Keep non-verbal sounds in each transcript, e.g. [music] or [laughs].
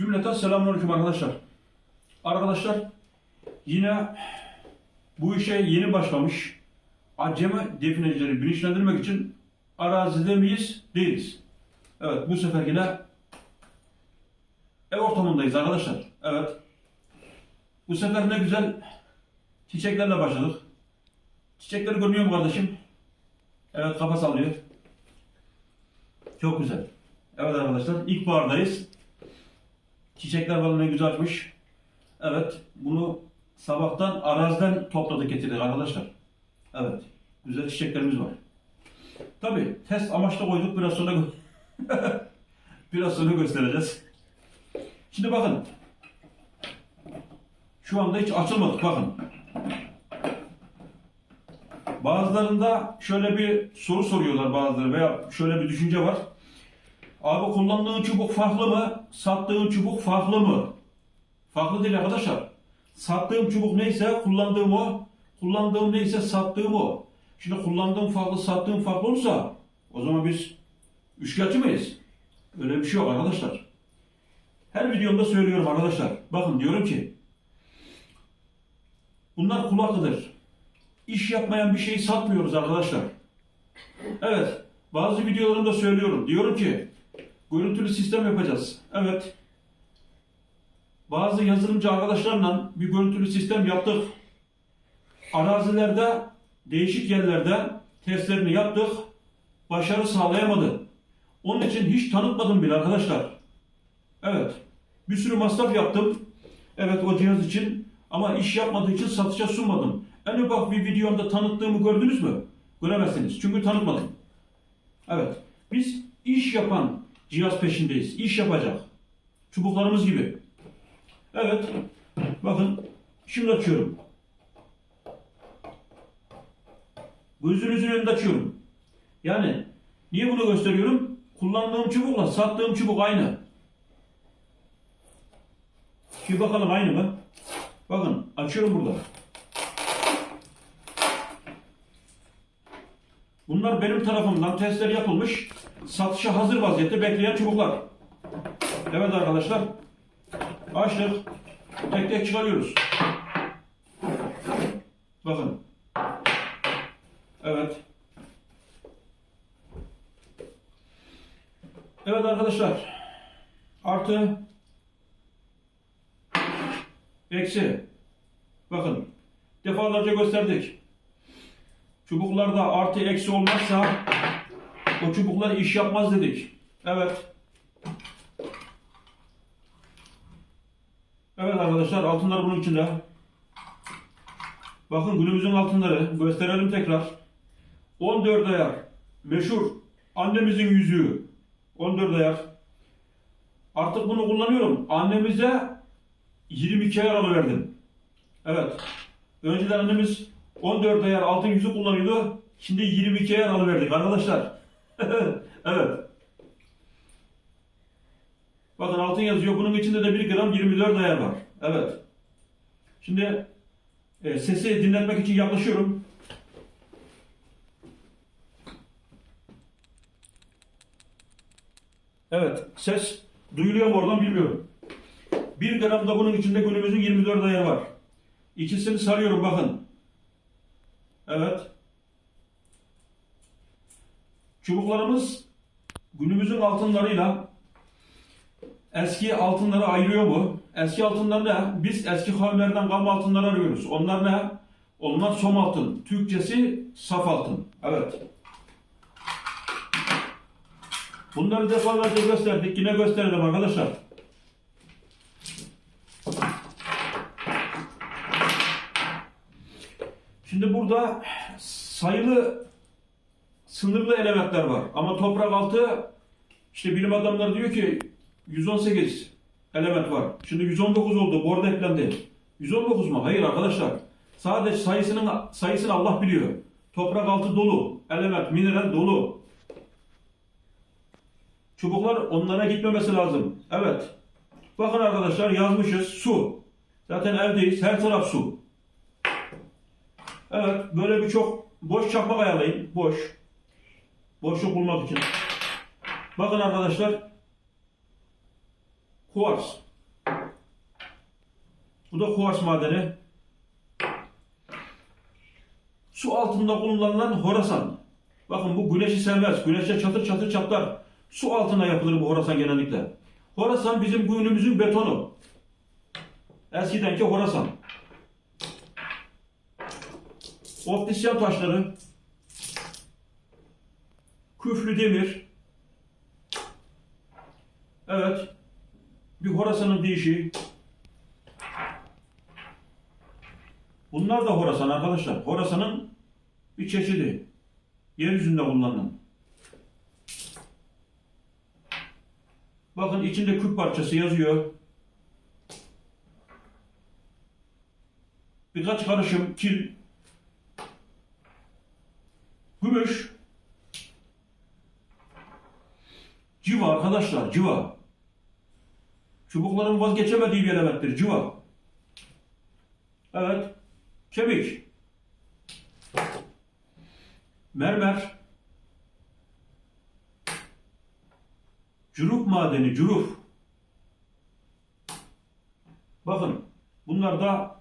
Cümleten selamünaleyküm arkadaşlar. Arkadaşlar yine bu işe yeni başlamış acemi definecileri bilinçlendirmek için arazide miyiz? Değiliz. Evet bu sefer yine ev ortamındayız arkadaşlar. Evet. Bu sefer ne güzel çiçeklerle başladık. Çiçekleri görünüyor mu kardeşim? Evet kafa sallıyor. Çok güzel. Evet arkadaşlar ilkbahardayız. Çiçekler falan ne güzel açmış. Evet bunu sabahtan araziden topladık getirdik arkadaşlar. Evet güzel çiçeklerimiz var. Tabi test amaçlı koyduk biraz sonra [laughs] biraz sonra göstereceğiz. Şimdi bakın. Şu anda hiç açılmadık bakın. Bazılarında şöyle bir soru soruyorlar bazıları veya şöyle bir düşünce var. Abi kullandığın çubuk farklı mı? Sattığın çubuk farklı mı? Farklı değil arkadaşlar. Sattığım çubuk neyse kullandığım o. Kullandığım neyse sattığım o. Şimdi kullandığım farklı sattığım farklı olursa o zaman biz üçkağıtçı mıyız? Öyle bir şey yok arkadaşlar. Her videomda söylüyorum arkadaşlar. Bakın diyorum ki bunlar kul hakkıdır. İş yapmayan bir şeyi satmıyoruz arkadaşlar. Evet. Bazı videolarımda söylüyorum. Diyorum ki görüntülü sistem yapacağız. Evet. Bazı yazılımcı arkadaşlarla bir görüntülü sistem yaptık. Arazilerde, değişik yerlerde testlerini yaptık. Başarı sağlayamadı. Onun için hiç tanıtmadım bile arkadaşlar. Evet. Bir sürü masraf yaptım. Evet o cihaz için. Ama iş yapmadığı için satışa sunmadım. En ufak bir videomda tanıttığımı gördünüz mü? Göremezsiniz. Çünkü tanıtmadım. Evet. Biz iş yapan cihaz peşindeyiz. İş yapacak. Çubuklarımız gibi. Evet. Bakın. Şimdi açıyorum. Gözünüzün önünde açıyorum. Yani niye bunu gösteriyorum? Kullandığım çubukla sattığım çubuk aynı. Bir bakalım aynı mı? Bakın açıyorum burada. Bunlar benim tarafımdan testler yapılmış, satışa hazır vaziyette bekleyen çubuklar. Evet arkadaşlar, açtık, tek tek çıkarıyoruz. Bakın. Evet. Evet arkadaşlar, artı, eksi. Bakın, defalarca gösterdik. Çubuklarda artı eksi olmazsa o çubuklar iş yapmaz dedik. Evet. Evet arkadaşlar altınlar bunun içinde. Bakın günümüzün altınları gösterelim tekrar. 14 ayar. Meşhur annemizin yüzüğü. 14 ayar. Artık bunu kullanıyorum. Annemize 22 ayar alıverdim. Evet. Önceden annemiz 14 ayar altın yüzü kullanıyordu. Şimdi 22 ayar alıverdik arkadaşlar. [laughs] evet. Bakın altın yazıyor. Bunun içinde de 1 gram 24 ayar var. Evet. Şimdi e, sesi dinletmek için yaklaşıyorum. Evet. Ses duyuluyor mu oradan bilmiyorum. 1 gram da bunun içinde günümüzün 24 ayarı var. İkisini sarıyorum bakın. Evet. Çubuklarımız günümüzün altınlarıyla eski altınları ayırıyor mu? Eski altınlar ne? Biz eski kavimlerden kalma altınları arıyoruz. Onlar ne? Onlar som altın. Türkçesi saf altın. Evet. Bunları defalarca gösterdik. Yine gösterelim arkadaşlar. Şimdi burada sayılı sınırlı elementler var. Ama toprak altı işte bilim adamları diyor ki 118 element var. Şimdi 119 oldu. Bu arada eklendi. 119 mu? Hayır arkadaşlar. Sadece sayısının sayısını Allah biliyor. Toprak altı dolu. Element, mineral dolu. Çubuklar onlara gitmemesi lazım. Evet. Bakın arkadaşlar yazmışız su. Zaten evdeyiz. Her taraf su. Evet, böyle birçok boş çakmak ayarlayın. Boş. Boşluk bulmak için. Bakın arkadaşlar. Kuvars. Bu da kuvars madeni. Su altında kullanılan horasan. Bakın bu güneşi sevmez. Güneşe çatır çatır çatlar. Su altına yapılır bu horasan genellikle. Horasan bizim günümüzün betonu. Eskidenki horasan. Optisyen taşları. Küflü demir. Evet. Bir horasanın değişi. Bunlar da horasan arkadaşlar. Horasanın bir çeşidi. Yeryüzünde kullanılan. Bakın içinde küp parçası yazıyor. Birkaç karışım kil. Gümüş. Civa arkadaşlar, civa. Çubukların vazgeçemediği bir elementtir, civa. Evet, kemik. Mermer. Cüruf madeni, cüruf. Bakın, bunlar da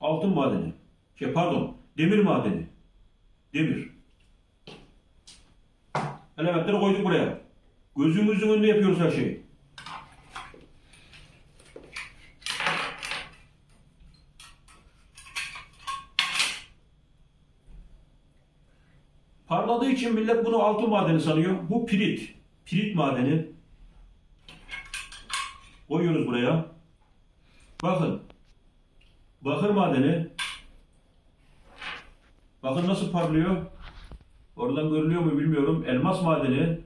altın madeni. Şey pardon, demir madeni. Demir. Elementleri koyduk buraya. Gözümüzün önünde yapıyoruz her şeyi. Parladığı için millet bunu altın madeni sanıyor. Bu pirit. Pirit madeni. Koyuyoruz buraya. Bakın. Bakır madeni. Bakın nasıl parlıyor. Oradan görülüyor mu bilmiyorum. Elmas madeni.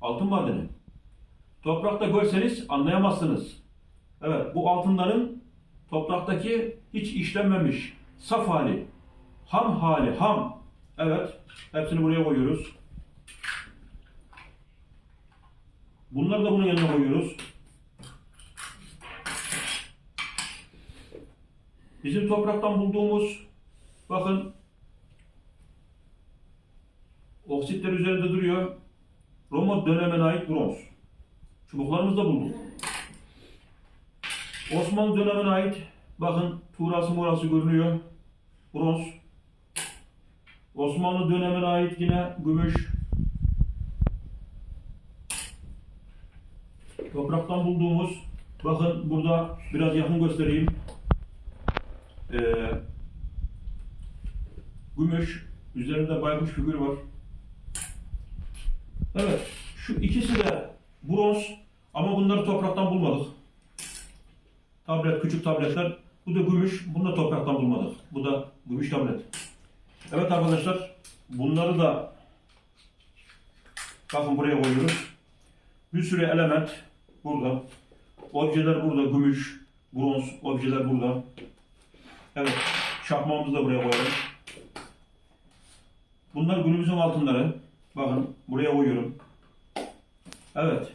Altın madeni. Toprakta görseniz anlayamazsınız. Evet bu altınların topraktaki hiç işlenmemiş saf hali, ham hali, ham. Evet hepsini buraya koyuyoruz. Bunları da bunun yanına koyuyoruz. Bizim topraktan bulduğumuz bakın oksitler üzerinde duruyor. Roma dönemine ait bronz. Çubuklarımızı da bulduk. Osmanlı dönemine ait bakın tuğrası morası görünüyor. Bronz. Osmanlı dönemine ait yine gümüş. Topraktan bulduğumuz bakın burada biraz yakın göstereyim. Ee, gümüş. Üzerinde baykuş figürü var. Evet. Şu ikisi de bronz ama bunları topraktan bulmadık. Tablet, küçük tabletler. Bu da gümüş. Bunu da topraktan bulmadık. Bu da gümüş tablet. Evet arkadaşlar. Bunları da bakın buraya koyuyoruz. Bir sürü element burada. Objeler burada. Gümüş, bronz objeler burada. Evet. Çakmağımızı da buraya koyalım. Bunlar günümüzün altınları. Bakın buraya koyuyorum. Evet.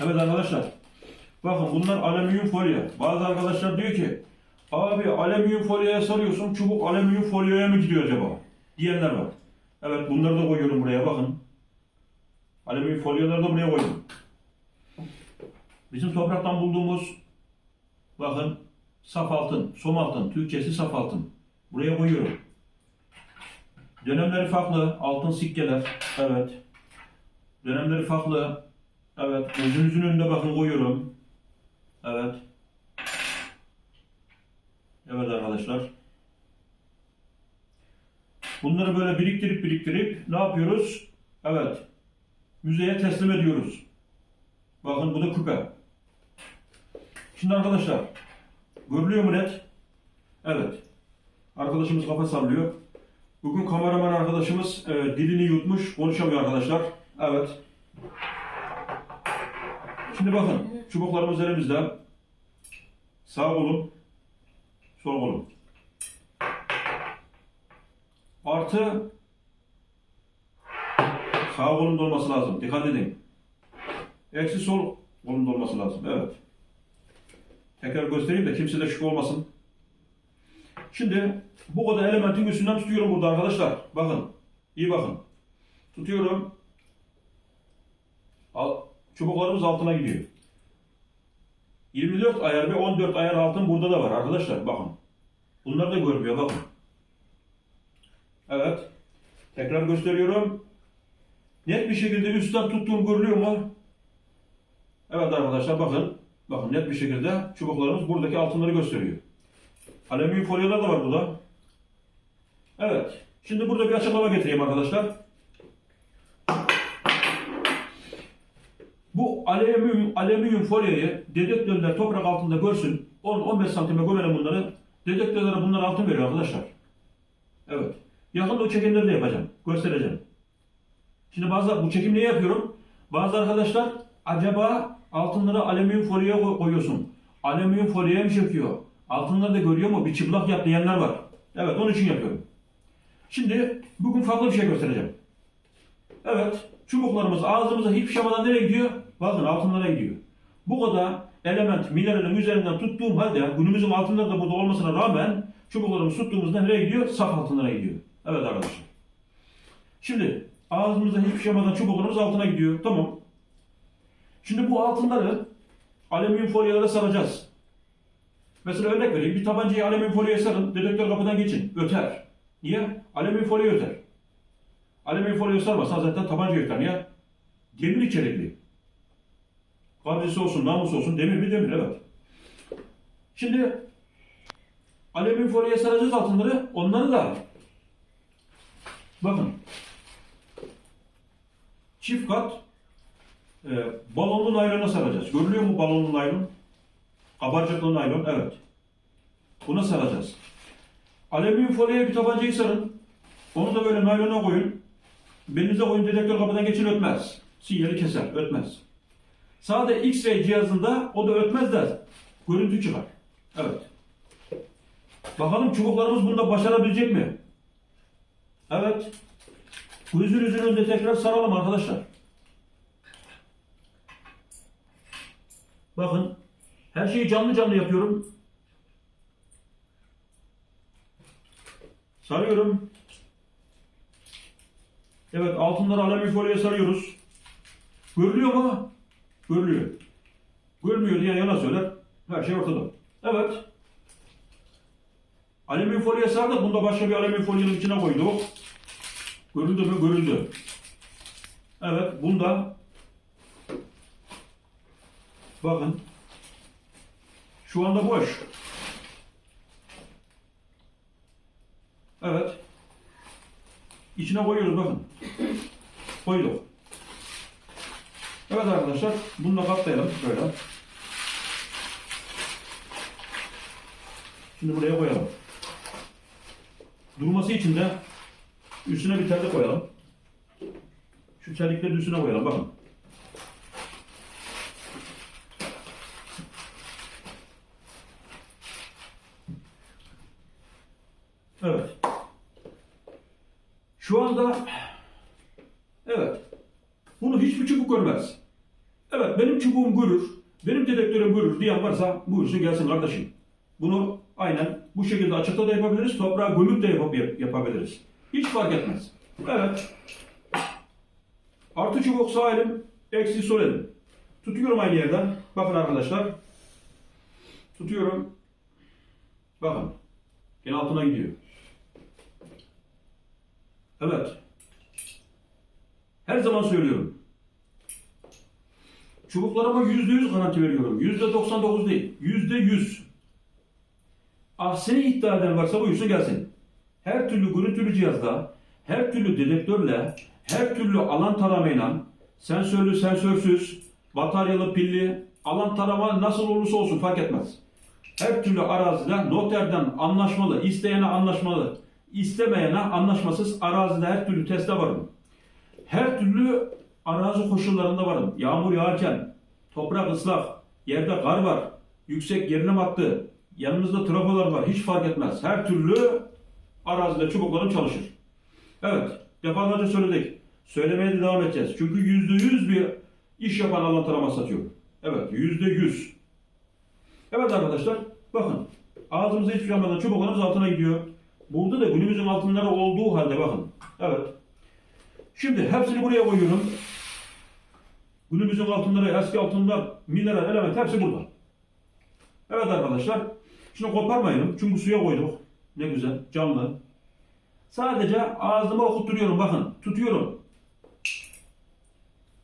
Evet arkadaşlar. Bakın bunlar alüminyum folyo. Bazı arkadaşlar diyor ki abi alüminyum folyoya sarıyorsun çubuk alüminyum folyoya mı gidiyor acaba? Diyenler var. Evet bunları da koyuyorum buraya bakın. Alüminyum folyoları da buraya koydum. Bizim topraktan bulduğumuz bakın saf altın, som altın, Türkçesi saf altın. Buraya koyuyorum. Dönemleri farklı, altın sikkeler. Evet. Dönemleri farklı. Evet, gözünüzün önünde bakın koyuyorum. Evet. Evet arkadaşlar. Bunları böyle biriktirip biriktirip ne yapıyoruz? Evet. Müzeye teslim ediyoruz. Bakın bu da küpe. Şimdi arkadaşlar, görülüyor mu net? Evet. Arkadaşımız kafa sallıyor. Bugün kameraman arkadaşımız e, dilini yutmuş, konuşamıyor arkadaşlar. Evet. Şimdi bakın, çubuklarımız elimizde. Sağ kolum, sol kolum. Artı sağ kolumda olması lazım. Dikkat edin. Eksi sol kolumda olması lazım. Evet. Tekrar göstereyim de kimse de şüphe olmasın. Şimdi bu kadar elementin üstünden tutuyorum burada arkadaşlar. Bakın. iyi bakın. Tutuyorum. Al, çubuklarımız altına gidiyor. 24 ayar ve 14 ayar altın burada da var arkadaşlar. Bakın. Bunlar da görmüyor. Bakın. Evet. Tekrar gösteriyorum. Net bir şekilde üstten tuttuğum görülüyor mu? Evet arkadaşlar bakın. Bakın net bir şekilde çubuklarımız buradaki altınları gösteriyor. Alüminyum folyolar da var burada. Evet. Şimdi burada bir açıklama getireyim arkadaşlar. Bu alüminyum, alüminyum folyoyu dedektörler toprak altında görsün. 10-15 santime gömelim bunları. Dedektörlere bunlar altın veriyor arkadaşlar. Evet. Yakında o çekimleri de yapacağım. Göstereceğim. Şimdi bazı bu çekim niye yapıyorum? Bazı arkadaşlar acaba altınları alüminyum folyoya koy- koyuyorsun. Alüminyum folyoya mı çekiyor? Altınları da görüyor mu? Bir çıplak yap diyenler var. Evet onun için yapıyorum. Şimdi bugün farklı bir şey göstereceğim. Evet çubuklarımız ağzımıza hiçbir şey yapmadan nereye gidiyor? Bakın altınlara gidiyor. Bu kadar element mineralin üzerinden tuttuğum halde günümüzün altınları da burada olmasına rağmen çubuklarımız tuttuğumuzda nereye gidiyor? Saf altınlara gidiyor. Evet arkadaşlar. Şimdi ağzımızda hiçbir şey yapmadan çubuklarımız altına gidiyor. Tamam. Şimdi bu altınları alüminyum folyolara saracağız. Mesela örnek vereyim. Bir tabancayı alüminyum folyoya sarın. Dedektör kapıdan geçin. Öter. Niye? Alüminyum folyo öter. Alüminyum folyo sarmasan zaten tabanca öter. Niye? Demir içerikli. Kabrisi olsun, namus olsun. Demir mi? Demir. Evet. Şimdi alüminyum folyoya saracağız altınları. Onları da bakın çift kat e, balonlu naylona saracağız. Görülüyor mu balonlu naylon? Kabarcıklı naylon, evet. Buna saracağız. Alüminyum folyoya bir tabancayı sarın. Onu da böyle naylona koyun. Belinize koyun dedektör kapıdan geçin ötmez. Sinyali keser, ötmez. Sade X-ray cihazında o da ötmez de görüntü çıkar. Evet. Bakalım çubuklarımız bunda başarabilecek mi? Evet. Gözünüzün önünde tekrar saralım arkadaşlar. Bakın. Her şeyi canlı canlı yapıyorum. Sarıyorum. Evet altınları alüminyum sarıyoruz. Görülüyor mu? Görülüyor. Görmüyor diye yana söyler. Her şey ortada. Evet. Alüminyum folyoya sardık. Bunda başka bir alüminyum folyonun içine koyduk. Görüldü mü? Görüldü. Evet. Bunda bakın şu anda boş. Evet. İçine koyuyoruz bakın. Koyduk. Evet arkadaşlar bunu da katlayalım böyle. Şimdi buraya koyalım. Durması için de üstüne bir terlik koyalım. Şu terlikleri üstüne koyalım bakın. Evet. Şu anda evet. Bunu hiçbir çubuk görmez. Evet benim çubuğum görür, benim dedektörüm görür diyen varsa buyursun gelsin kardeşim. Bunu aynen bu şekilde açıkta da yapabiliriz, toprağa gömüp de yap- yapabiliriz. Hiç fark etmez. Evet. Artı çubuk sağ elim, eksi sol elim. Tutuyorum aynı yerden. Bakın arkadaşlar. Tutuyorum. Bakın. Gene altına gidiyor. Evet. Her zaman söylüyorum. Çubuklarıma yüzde yüz garanti veriyorum. Yüzde 99 değil. Yüzde yüz. Aksini iddia eden varsa buyursun gelsin. Her türlü görüntülü cihazla, her türlü dedektörle, her türlü alan taramayla, sensörlü, sensörsüz, bataryalı, pilli, alan tarama nasıl olursa olsun fark etmez. Her türlü arazide noterden anlaşmalı, isteyene anlaşmalı, istemeyene anlaşmasız arazide her türlü teste varım. Her türlü arazi koşullarında varım. Yağmur yağarken, toprak ıslak, yerde kar var, yüksek gerilim hattı, yanımızda trafolar var, hiç fark etmez. Her türlü arazide çubuklarım çalışır. Evet, defalarca söyledik. Söylemeye de devam edeceğiz. Çünkü yüzde yüz bir iş yapan alan tarama satıyor. Evet, yüzde yüz. Evet arkadaşlar, bakın. Ağzımıza hiçbir şey çubuklarımız altına gidiyor. Burada da günümüzün altınları olduğu halde bakın. Evet. Şimdi hepsini buraya koyuyorum. Günümüzün altınları, eski altınlar, mineral, element hepsi burada. Evet arkadaşlar. Şimdi koparmayalım. Çünkü suya koyduk. Ne güzel. Canlı. Sadece ağzıma okutturuyorum. Bakın. Tutuyorum.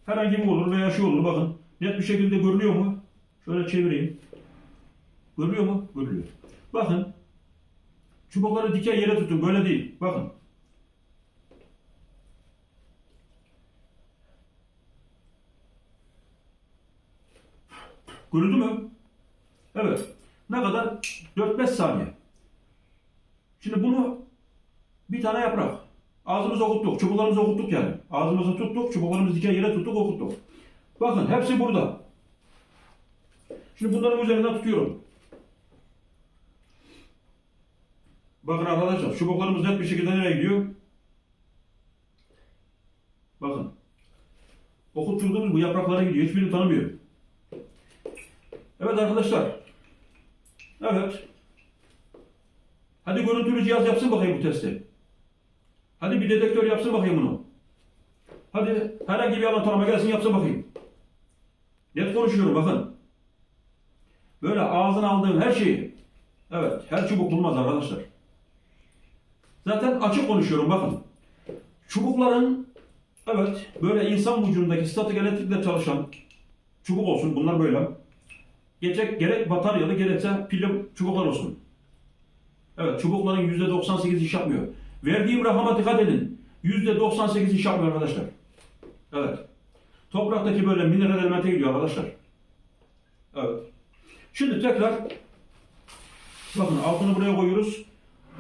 Herhangi bir olur veya şey olur. Bakın. Net bir şekilde görünüyor mu? Şöyle çevireyim. Görünüyor mu? Görünüyor. Bakın. Çubukları dikey yere tutun. Böyle değil. Bakın. Görüldü mü? Evet. Ne kadar? 4-5 saniye. Şimdi bunu bir tane yaprak. Ağzımıza okuttuk. Çubuklarımızı okuttuk yani. Ağzımızı tuttuk. Çubuklarımızı dikey yere tuttuk okuttuk. Bakın hepsi burada. Şimdi bunların üzerinden tutuyorum. Bakın arkadaşlar çubuklarımız net bir şekilde nereye gidiyor? Bakın. Okutturduğumuz bu yapraklara gidiyor. Hiçbirini tanımıyor. Evet arkadaşlar. Evet. Hadi görüntülü cihaz yapsın bakayım bu testi. Hadi bir dedektör yapsın bakayım bunu. Hadi herhangi bir alan tarama gelsin yapsın bakayım. Net konuşuyorum bakın. Böyle ağzına aldığım her şeyi. Evet her çubuk bulmaz arkadaşlar. Zaten açık konuşuyorum bakın. Çubukların evet böyle insan vücudundaki statik elektrikle çalışan çubuk olsun bunlar böyle. Gerek, gerek bataryalı gerekse pilli çubuklar olsun. Evet çubukların %98 iş yapmıyor. Verdiğim rakama dikkat edin. %98 iş yapmıyor arkadaşlar. Evet. Topraktaki böyle mineral elemente gidiyor arkadaşlar. Evet. Şimdi tekrar bakın altını buraya koyuyoruz.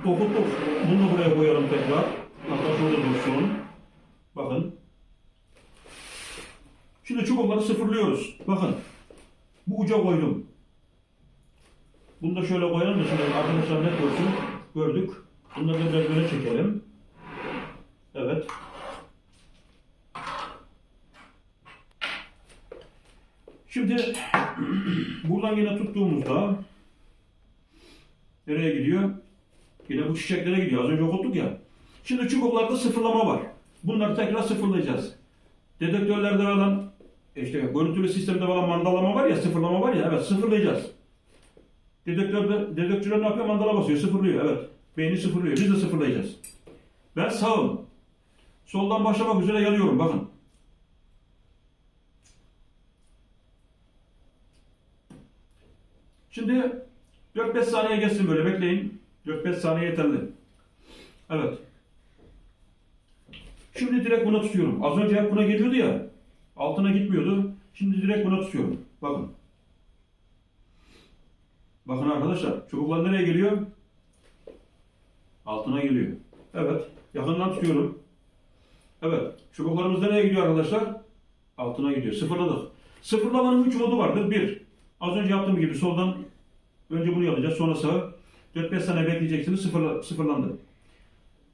Okuttuk. Bunu buraya koyalım tekrar. Hatta şurada dursun. Bakın. Şimdi çubukları sıfırlıyoruz. Bakın. Bu uca koydum. Bunu da şöyle koyalım da şimdi arkadaşlar net görsün. Gördük. Bunları da biraz böyle çekelim. Evet. Şimdi [clears throat] buradan yine tuttuğumuzda nereye gidiyor? Yine bu çiçeklere gidiyor. Az önce okuttuk ya. Şimdi çubuklarda sıfırlama var. Bunları tekrar sıfırlayacağız. Dedektörlerde olan işte görüntülü sistemde olan mandalama var ya, sıfırlama var ya, evet sıfırlayacağız. Dedektörde, dedektörler ne yapıyor? Mandala basıyor, sıfırlıyor, evet. Beyni sıfırlıyor, biz de sıfırlayacağız. Ben sağım. Soldan başlamak üzere yanıyorum, bakın. Şimdi 4-5 saniye geçsin böyle, bekleyin. 4-5 saniye yeterli. Evet. Şimdi direkt buna tutuyorum. Az önce hep buna geliyordu ya. Altına gitmiyordu. Şimdi direkt buna tutuyorum. Bakın. Bakın arkadaşlar. Çubuklar nereye geliyor? Altına geliyor. Evet. Yakından tutuyorum. Evet. Çubuklarımız nereye gidiyor arkadaşlar? Altına gidiyor. Sıfırladık. Sıfırlamanın 3 modu vardır. 1. Az önce yaptığım gibi soldan önce bunu yapacağız. Sonra sağa. 4-5 saniye bekleyeceksiniz. Sıfırla, sıfırlandı.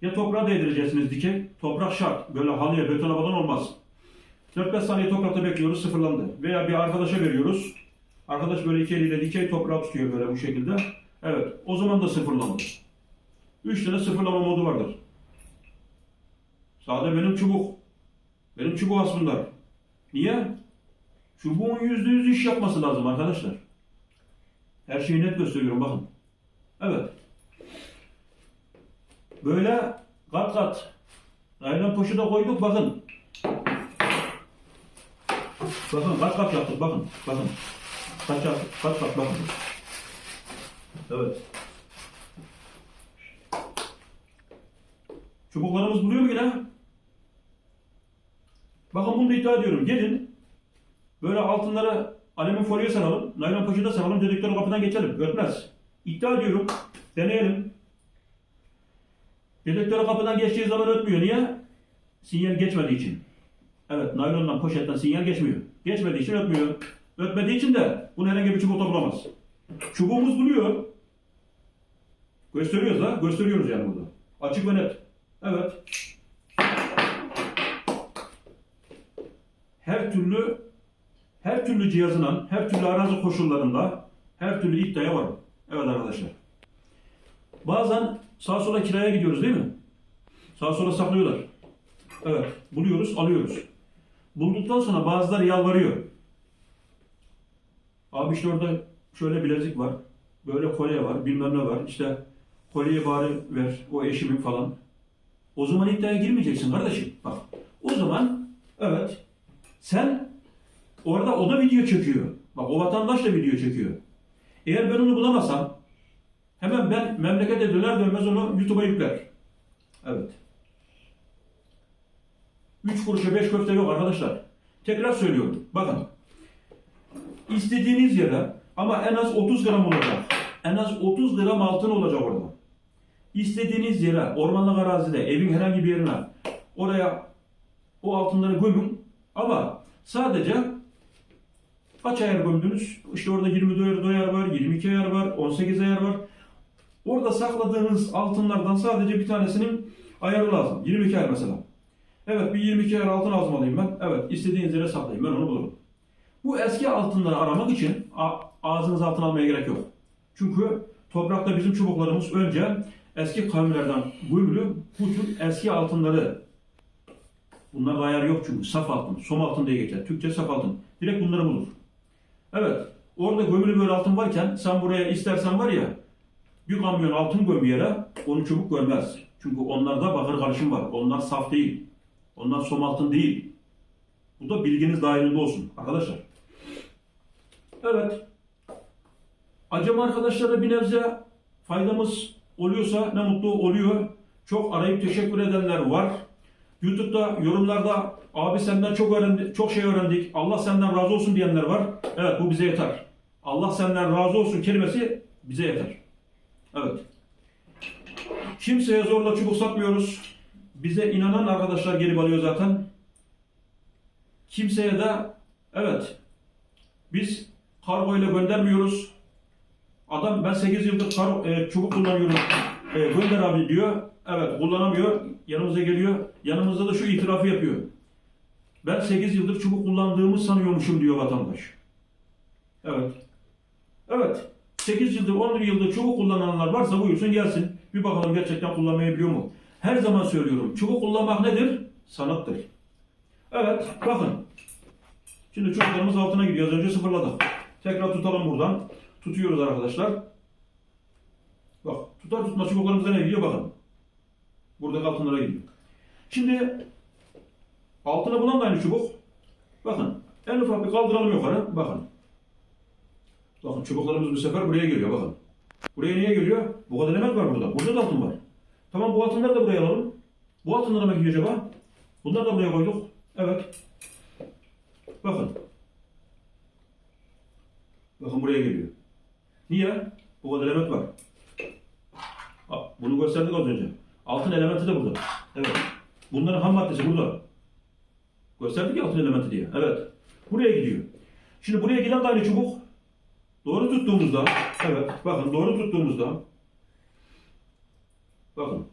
Ya toprağa değdireceksiniz dikey. Toprak şart. Böyle halıya, betona falan olmaz. 4-5 saniye toprakta bekliyoruz sıfırlandı. Veya bir arkadaşa veriyoruz. Arkadaş böyle iki eliyle dikey toprağı tutuyor böyle bu şekilde. Evet o zaman da sıfırlandı. 3 tane sıfırlama modu vardır. Sade benim çubuk. Benim çubuk aslında. Niye? Çubuğun %100 iş yapması lazım arkadaşlar. Her şeyi net gösteriyorum bakın. Evet. Böyle kat kat. Naylon poşete koyduk bakın. Bakın kaç kat yaptık bakın. Bakın. Kaç yaptık. Kaç kat bakın. Evet. Çubuklarımız buluyor mu yine? Bakın bunu da iddia ediyorum. Gelin. Böyle altınları alüminyum folyoya saralım. Naylon poşete saralım. Dedektörün kapıdan geçelim. Ötmez. İddia ediyorum. Deneyelim. Dedektörü kapıdan geçtiği zaman ötmüyor. Niye? Sinyal geçmediği için. Evet, naylondan, poşetten sinyal geçmiyor. Geçmediği için ötmüyor. Ötmediği için de bunu herhangi bir çubukta bulamaz. Çubuğumuz buluyor. Gösteriyoruz da, gösteriyoruz yani burada. Açık ve net. Evet. Her türlü her türlü cihazından, her türlü arazi koşullarında her türlü iddiaya var. Evet arkadaşlar. Bazen sağa sola kiraya gidiyoruz değil mi? Sağa sola saklıyorlar. Evet. Buluyoruz, alıyoruz. Bulduktan sonra bazıları yalvarıyor. Abi işte orada şöyle bilezik var. Böyle kolye var, bilmem ne var. İşte kolyeyi bari ver, o eşimin falan. O zaman iddiaya girmeyeceksin kardeşim. Bak. O zaman evet sen orada o da video çekiyor. Bak o vatandaş da video çekiyor. Eğer ben onu bulamazsam hemen ben memlekete döner dönmez onu YouTube'a yükler. Evet. Üç kuruşa beş köfte yok arkadaşlar. Tekrar söylüyorum. Bakın. İstediğiniz yere ama en az 30 gram olacak. En az 30 gram altın olacak orada. İstediğiniz yere, ormanlık arazide, evin herhangi bir yerine oraya o altınları gömün. Ama sadece kaç ayar gömdünüz? İşte orada 24 ayar var, 22 ayar var, 18 ayar var. Orada sakladığınız altınlardan sadece bir tanesinin ayarı lazım. 22 ayar mesela. Evet bir 22 ayar altın lazım ben. Evet istediğiniz yere saklayayım ben onu bulurum. Bu eski altınları aramak için ağzınız altın almaya gerek yok. Çünkü toprakta bizim çubuklarımız önce eski kavimlerden gömülü bu tür eski altınları bunlarda ayar yok çünkü saf altın, som altın diye geçer. Türkçe saf altın. Direkt bunları bulur. Evet. Orada gömülü böyle altın varken sen buraya istersen var ya bir kamyon altın göm yere onu çubuk görmez. Çünkü onlarda bakır karışım var. Onlar saf değil. Onlar som altın değil. Bu da bilginiz dahilinde olsun arkadaşlar. Evet. Acaba arkadaşlara bir nebze faydamız oluyorsa ne mutlu oluyor. Çok arayıp teşekkür edenler var. YouTube'da yorumlarda abi senden çok öğrendik, çok şey öğrendik. Allah senden razı olsun diyenler var. Evet bu bize yeter. Allah senden razı olsun kelimesi bize yeter. Evet. Kimseye zorla çubuk satmıyoruz. Bize inanan arkadaşlar gelip alıyor zaten. Kimseye de evet biz kargo ile göndermiyoruz. Adam ben 8 yıldır kar, e, çubuk kullanıyorum. E, gönder abi diyor. Evet kullanamıyor. Yanımıza geliyor. Yanımızda da şu itirafı yapıyor. Ben 8 yıldır çubuk kullandığımı sanıyormuşum diyor vatandaş. Evet. Evet. 8 yıldır, 10 yıldır çubuk kullananlar varsa buyursun gelsin. Bir bakalım gerçekten kullanmayı biliyor mu? Her zaman söylüyorum. Çubuk kullanmak nedir? Sanattır. Evet. Bakın. Şimdi çubuklarımız altına gidiyor. Az önce sıfırladık. Tekrar tutalım buradan. Tutuyoruz arkadaşlar. Tutar tutmaz çubuklarımız nereye gidiyor bakın. Buradaki altınlara gidiyor. Şimdi altına bulan da aynı çubuk. Bakın en ufak bir kaldıralım yukarı. Bakın. Bakın çubuklarımız bu sefer buraya geliyor bakın. Buraya niye geliyor? Bu kadar element var burada. Burada da altın var. Tamam bu altınları da buraya alalım. Bu altınlara mı gidiyor acaba? Bunları da buraya koyduk. Evet. Bakın. Bakın buraya geliyor. Niye? Bu kadar element var. Bunu gösterdik az önce. Altın elementi de burada. Evet. Bunların ham maddesi burada. Gösterdik ya altın elementi diye. Evet. Buraya gidiyor. Şimdi buraya giden de aynı çubuk. Doğru tuttuğumuzda, evet bakın doğru tuttuğumuzda bakın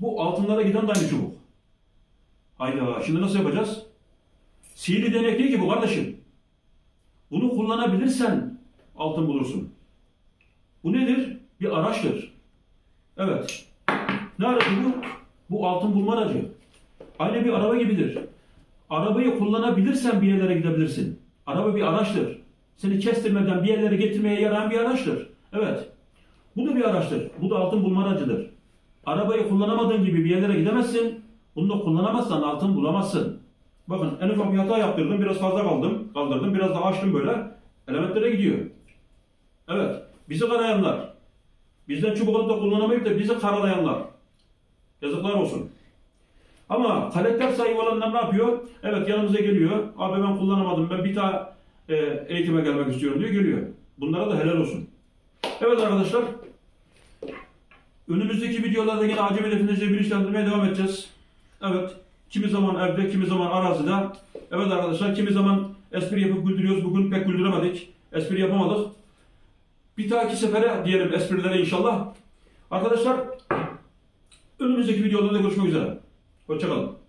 bu altınlara giden de aynı çubuk. Hayda şimdi nasıl yapacağız? Sihirli değnek değil ki bu kardeşim. Bunu kullanabilirsen altın bulursun. Bu nedir? Bir araçtır. Evet. Ne aracı bu? Bu altın bulma aracı. Aynı bir araba gibidir. Arabayı kullanabilirsen bir yerlere gidebilirsin. Araba bir araçtır. Seni kestirmeden bir yerlere getirmeye yarayan bir araçtır. Evet. Bu da bir araçtır. Bu da altın bulma aracıdır. Arabayı kullanamadığın gibi bir yerlere gidemezsin. Bunu da kullanamazsan altın bulamazsın. Bakın en ufak bir hata yaptırdım. Biraz fazla kaldım. Kaldırdım. Biraz daha açtım böyle. Elementlere gidiyor. Evet. Bizi karayanlar. Bizden çubuk alıp kullanamayıp da bizi karalayanlar. Yazıklar olsun. Ama karakter sahibi olanlar ne yapıyor? Evet yanımıza geliyor. Abi ben kullanamadım. Ben bir daha e, eğitime gelmek istiyorum diyor. Geliyor. Bunlara da helal olsun. Evet arkadaşlar. Önümüzdeki videolarda yine acemi definecileri bilinçlendirmeye devam edeceğiz. Evet. Kimi zaman evde, kimi zaman arazide. Evet arkadaşlar, kimi zaman espri yapıp güldürüyoruz. Bugün pek güldüremedik. Espri yapamadık. Bir dahaki sefere diyelim esprilere inşallah. Arkadaşlar, önümüzdeki videolarda görüşmek üzere. Hoşçakalın.